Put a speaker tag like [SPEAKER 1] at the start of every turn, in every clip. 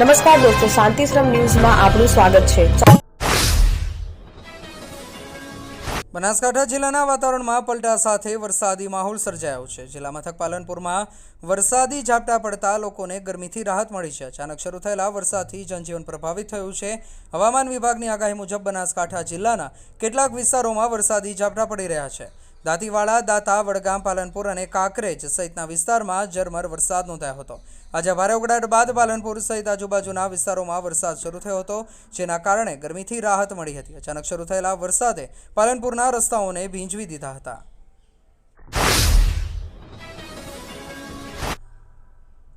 [SPEAKER 1] નમસ્કાર દોસ્તો શાંતિશ્રમ ન્યૂઝમાં આપનું સ્વાગત છે.
[SPEAKER 2] બનાસકાંઠા જિલ્લાના વાતાવરણમાં પલટા સાથે વરસાદી માહોલ સર્જાયો છે. જિલ્લા મથક પાલનપુરમાં વરસાદી ઝાપટા પડતા લોકોને ગરમીથી રાહત મળી છે. અચાનક શરૂ થયેલા વરસાદથી જનજીવન પ્રભાવિત થયું છે. હવામાન વિભાગની આગાહી મુજબ બનાસકાંઠા જિલ્લાના કેટલાક વિસ્તારોમાં વરસાદી ઝાપટા પડી રહ્યા છે. દાંતીવાડા, દાતા, વડગામ, પાલનપુર અને કાંકરેજ સહિતના વિસ્તારમાં ઝરમર વરસાદ નોંધાયો હતો. આજે ભારે ઉકળાટ બાદ પાલનપુર સહિત આજુબાજુના વિસ્તારોમાં વરસાદ શરૂ થયો હતો, જેના કારણે ગરમીથી રાહત મળી હતી. અચાનક શરૂ થયેલા વરસાદે પાલનપુરના રસ્તાઓને ભીંજવી દીધા હતા.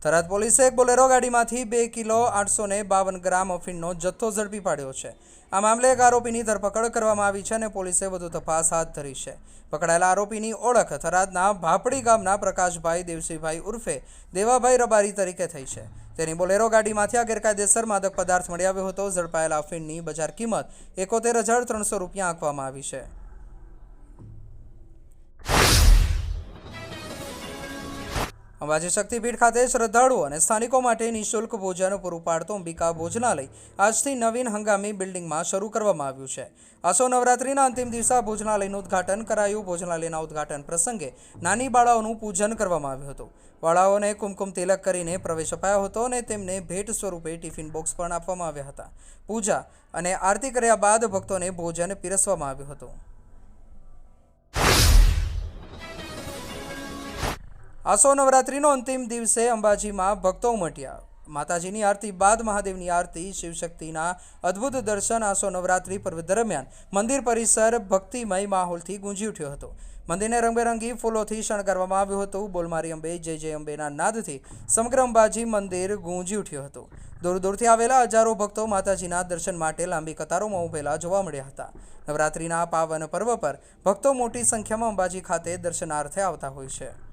[SPEAKER 2] થરાદ પોલીસે એક બોલેરો ગાડીમાંથી બે કિલો આઠસો બાવન ગ્રામ અફીણનો જથ્થો ઝડપી પાડ્યો છે. આ મામલે એક આરોપીની ધરપકડ કરવામાં આવી છે અને પોલીસે વધુ તપાસ હાથ ધરી છે. પકડાયેલા આરોપીની ઓળખ થરાદના ભાપડી ગામના પ્રકાશભાઈ દેવસિંહભાઈ ઉર્ફે દેવાભાઈ રબારી તરીકે થઈ છે. તેની બોલેરો ગાડીમાંથી આ ગેરકાયદેસર માદક પદાર્થ મળી આવ્યો હતો. ઝડપાયેલા અફીણની બજાર કિંમત એકોતેર હજાર ત્રણસો રૂપિયા આંકવામાં આવી છે. અંબાજી શક્તિપીઠ ખાતે શ્રદ્ધાળુઓ અને સ્થાનિકો માટે નિઃશુલ્ક ભોજન પૂરું પાડતો અંબિકા ભોજનાલય આજથી નવીન હંગામી બિલ્ડિંગમાં શરૂ કરવામાં આવ્યું છે. આસો નવરાત્રિના અંતિમ દિવસે ભોજનાલયનું ઉદ્ઘાટન કરાયું. ભોજનાલયના ઉદ્ઘાટન પ્રસંગે નાની બાળાઓનું પૂજન કરવામાં આવ્યું હતું. બાળાઓને કુમકુમ તિલક કરીને પ્રવેશ અપાયો હતો અને તેમને ભેટ સ્વરૂપે ટિફિન બોક્સ પણ આપવામાં આવ્યા હતા. પૂજા અને આરતી કર્યા બાદ ભક્તોને ભોજન પીરસવામાં આવ્યું હતું. આસો નવરાત્રિનો અંતિમ દિવસે અંબાજીમાં ભક્તો ઉમટ્યા. માતાજીની આરતી બાદ મહાદેવની આરતી શિવશક્તિના અદ્ભુત દર્શન આસો નવરાત્રિ પર્વ દરમિયાન મંદિર પરિસર ભક્તિમય માહોલથી ગુંજી ઉઠ્યો હતો. મંદિરને રંગબેરંગી ફૂલોથી શણગારવામાં આવ્યું હતું. બોલમારી અંબે, જય જય અંબેના નાદથી સમગ્ર અંબાજી મંદિર ગુંજી ઉઠ્યું હતું. દૂર દૂરથી આવેલા હજારો ભક્તો માતાજીના દર્શન માટે લાંબી કતારોમાં ઉભેલા જોવા મળ્યા હતા. નવરાત્રિના પાવન પર્વ પર ભક્તો મોટી સંખ્યામાં અંબાજી ખાતે દર્શનાર્થે આવતા હોય છે.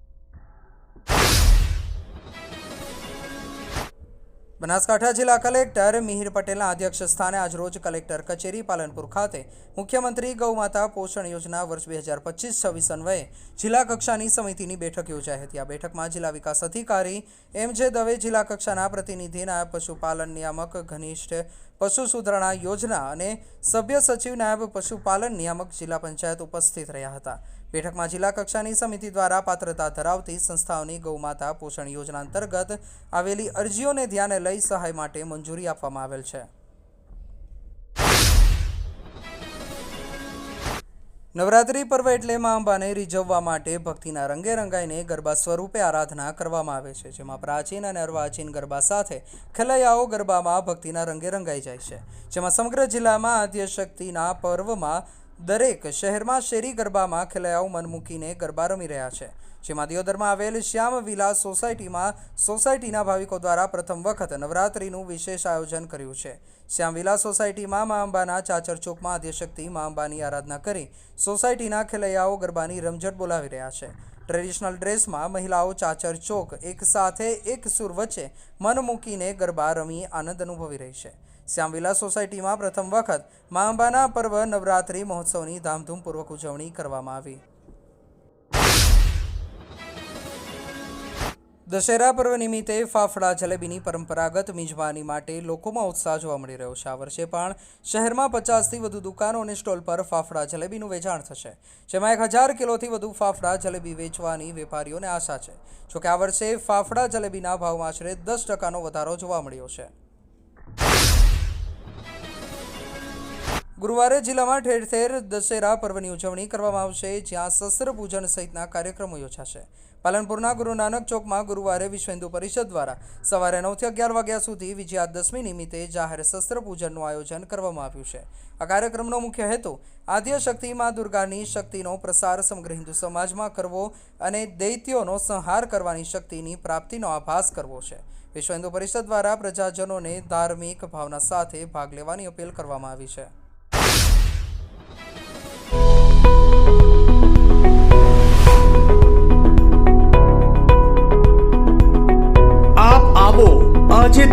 [SPEAKER 2] Banaskantha જિલ્લા કલેક્ટર મિહિર પટેલના અધ્યક્ષ સ્થાને આજરોજ કલેક્ટર કચેરી પાલનપુર ખાતે મુખ્યમંત્રી ગૌમાતા પોષણ યોજના વર્ષ બે હજાર પચીસ છવ્વીસ અન્વયે જિલ્લા કક્ષાની સમિતિની બેઠક યોજાઈ હતી. આ બેઠકમાં જિલ્લા વિકાસ અધિકારી એમ જે દવે જિલ્લા કક્ષાના પ્રતિનિધિના પશુપાલન નિયામક ઘનિષ્ઠ પશુ સુધારણા યોજના અને સભ્ય સચિવ નાયબ પશુપાલન નિયામક જિલ્લા પંચાયત ઉપસ્થિત રહ્યા હતા. બેઠકમાં જિલ્લા કક્ષાની સમિતિ દ્વારા પાત્રતા ધરાવતી સંસ્થાઓની ગૌમાતા પોષણ યોજના અંતર્ગત આવેલી અરજીઓને ધ્યાને લઈ સહાય માટે મંજૂરી આપવામાં આવેલ છે. નવરાત્રિ પર્વ એટલે મા અંબાને રીઝવવા માટે ભક્તિના રંગે રંગાઈને ગરબા સ્વરૂપે આરાધના કરવામાં આવે છે, જેમાં પ્રાચીન અને અર્વાચીન ગરબા સાથે ખેલૈયાઓ ગરબામાં ભક્તિના રંગે રંગાઈ જાય છે. જેમાં સમગ્ર જિલ્લામાં આદ્ય શક્તિના પર્વમાં દરેક શહેરમાં શેરી ગરબામાં ખેલૈયાઓ મન મૂકીને ગરબા રમી રહ્યા છે. જેમાં દિયોદરમાં આવેલ શ્યામ વિલાસ સોસાયટીમાં સોસાયટીના ભાવિકો દ્વારા પ્રથમ વખત નવરાત્રિનું વિશેષ આયોજન કર્યું છે. શ્યામ વિલાસ સોસાયટીમાં મા અંબાના ચાચર ચોકમાં આદ્યશક્તિ મા અંબાની આરાધના કરી સોસાયટીના ખેલૈયાઓ ગરબાની રમઝટ બોલાવી રહ્યા છે. ટ્રેડિશનલ ડ્રેસમાં મહિલાઓ ચાચર ચોક એક સાથે એક સુર વચ્ચે મન મૂકીને ગરબા રમી આનંદ અનુભવી રહી છે. શ્યામવિલા સોસાયટીમાં પ્રથમ વખત મા અંબાના પર્વ નવરાત્રિ મહોત્સવની ધામધૂમપૂર્વક ઉજવણી કરવામાં આવી. દશેરા પર્વ નિમિત્તે ફાફડા, જલેબીની પરંપરાગત મિજબાની માટે લોકોમાં ઉત્સાહ જોવા મળી રહ્યો છે આ વર્ષે પણ શહેરમાં પચાસથી વધુ દુકાનો અને સ્ટોલ પર ફાફડા, જલેબીનું વેચાણ થશે, જેમાં એક હજાર કિલોથી વધુ ફાફડા, જલેબી વેચવાની વેપારીઓને આશા છે. જોકે આ વર્ષે ફાફડા, જલેબીના ભાવમાં આશરે દસ ટકાનો વધારો જોવા મળ્યો છે. ગુરુવારે જિલ્લામાં ઠેર ઠેર દશેરા પર્વની ઉજવણી કરવામાં આવશે, જ્યાં શસ્ત્ર પૂજન સહિતના કાર્યક્રમો યોજાશે. પાલનપુરના ગુરુ નાનક ચોકમાં ગુરુવારે વિશ્વ હિન્દુ પરિષદ દ્વારા સવારે નવથી અગિયાર વાગ્યા સુધી વિજયાદશમી નિમિત્તે જાહેર શસ્ત્ર પૂજનનું આયોજન કરવામાં આવ્યું છે. આ કાર્યક્રમનો મુખ્ય હેતુ આદ્ય શક્તિ માં દુર્ગાની શક્તિનો પ્રસાર સમગ્ર હિન્દુ સમાજમાં કરવો અને દૈત્યોનો સંહાર કરવાની શક્તિની પ્રાપ્તિનો આભાસ કરવો છે. વિશ્વ હિન્દુ પરિષદ દ્વારા પ્રજાજનોને ધાર્મિક ભાવના સાથે ભાગ લેવાની અપીલ કરવામાં આવી છે.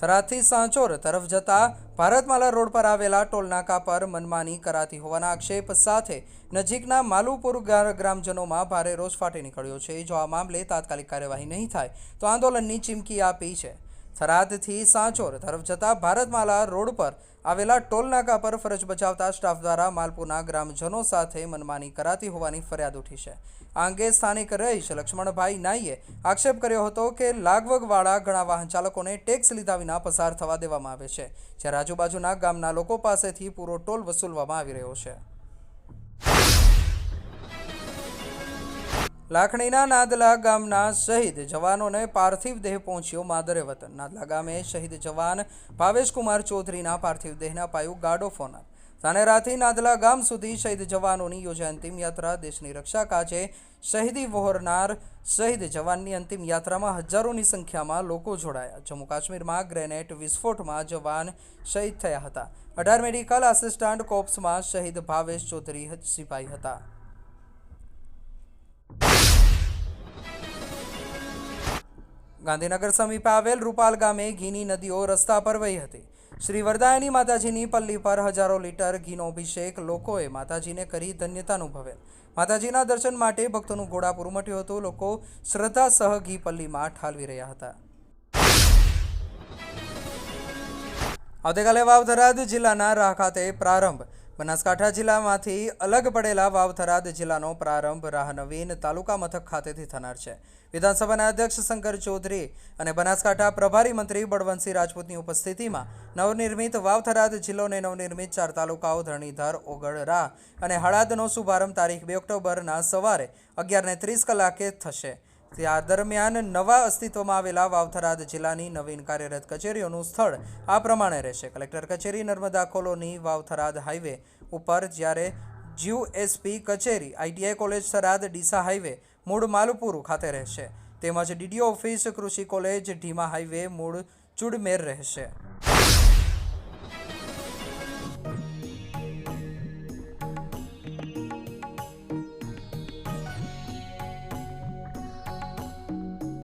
[SPEAKER 2] થરાદથી સાંચોર તરફ જતા ભારતમાલા રોડ પર આવેલા ટોલનાકા પર મનમાની કરાતી હોવાના આક્ષેપ સાથે નજીકના માલુપુર ગ્રામજનોમાં ભારે રોષ ફાટી નીકળ્યો છે. જો આ મામલે તાત્કાલિક કાર્યવાહી નહીં થાય, તો આંદોલનની ચીમકી આપી છે. થરાદથી સાંચોર તરફ જતા ભારતમાલા રોડ પર આવેલા ટોલનાકા પર ફરજ બજાવતા સ્ટાફ દ્વારા માલપુરના ગ્રામજનો સાથે મનમાની કરાતી હોવાની ફરિયાદ ઉઠી છે. આ અંગે સ્થાનિક રહીશ લક્ષ્મણભાઈ નાઈએ આક્ષેપ કર્યો હતો કે લાગવગવાળા ઘણા વાહન ચાલકોને ટેક્સ લીધા વિના પસાર થવા દેવામાં આવે છે, જ્યારે આજુબાજુના ગામના લોકો પાસેથી પૂરો ટોલ વસૂલવામાં આવી રહ્યો છે. લાખણીના નાદલા ગામના શહીદ જવાનોને પાર્થિવ દેહ પહોંચ્યો માદરે વતન. નાદલા ગામે શહીદ જવાન ભાવેશકુમાર ચૌધરીના પાર્થિવ દેહના પાયું ગાડો ફોનાર. ધાનેરાથી નાદલા ગામ સુધી શહીદ જવાનોની યોજાઈ અંતિમ યાત્રા દેશની રક્ષા કાજે શહીદી વહોરનાર શહીદ જવાનની અંતિમ યાત્રામાં હજારોની સંખ્યામાં લોકો જોડાયા. જમ્મુ કાશ્મીરમાં ગ્રેનેટ વિસ્ફોટમાં જવાન શહીદ થયા હતા. અઢાર મેડિકલ આસિસ્ટન્ટ કોપ્સમાં શહીદ ભાવેશ ચૌધરી સિપાઈ હતા. ગાંધીનગર સમીપે આવેલ રૂપાલ ગામે ઘીની નદીઓ રસ્તા પર વહી હતી. શ્રી વરદાયની માતાજીની પલ્લી પર હજારો લીટર ઘીનો અભિષેક લોકોએ માતાજીને કરી ધન્યતા અનુભવેલ. માતાજીના દર્શન માટે ભક્તોનું ઘોડાપુર ઉમટ્યું હતું. લોકો શ્રદ્ધા સહ ઘી પલ્લીમાં ઠાલવી રહ્યા હતા. આવતીકાલે વાવધરાદ જિલ્લાના રાહ ખાતે પ્રારંભ. બનાસકાંઠા જિલ્લામાંથી અલગ પડેલા વાવથરાદ જિલ્લાનો પ્રારંભ રાહનવીન તાલુકા મથક ખાતેથી થનાર છે. વિધાનસભાના અધ્યક્ષ શંકર ચૌધરી અને બનાસકાંઠા પ્રભારી મંત્રી બળવંતસિંહ રાજપૂતની ઉપસ્થિતિમાં નવનિર્મિત વાવથરાદ જિલ્લોને નવનિર્મિત ચાર તાલુકાઓ ધરણીધર, ઓગળ રાહ અને હળાદનો શુભારંભ તારીખ બે ઓક્ટોબરના સવારે અગિયારને ત્રીસ કલાકે થશે. ત્યાં દરમિયાન નવા અસ્તિત્વમાં આવેલા વાવથરાદ જિલ્લાની નવીન કાર્યરત કચેરીઓનું સ્થળ આ પ્રમાણે રહેશે. કલેક્ટર કચેરી નર્મદા કોલોની વાવથરાદ હાઈવે ઉપર જ્યારે જ્યુ એસપી કચેરી, ITI college Tharad Deesa highway મૂળ માલુપુરુ ખાતે રહેશે, તેમજ ડીડીઓ ઓફિસ કૃષિ કોલેજ ઢીમા હાઈવે મૂળ ચુડમેર રહેશે.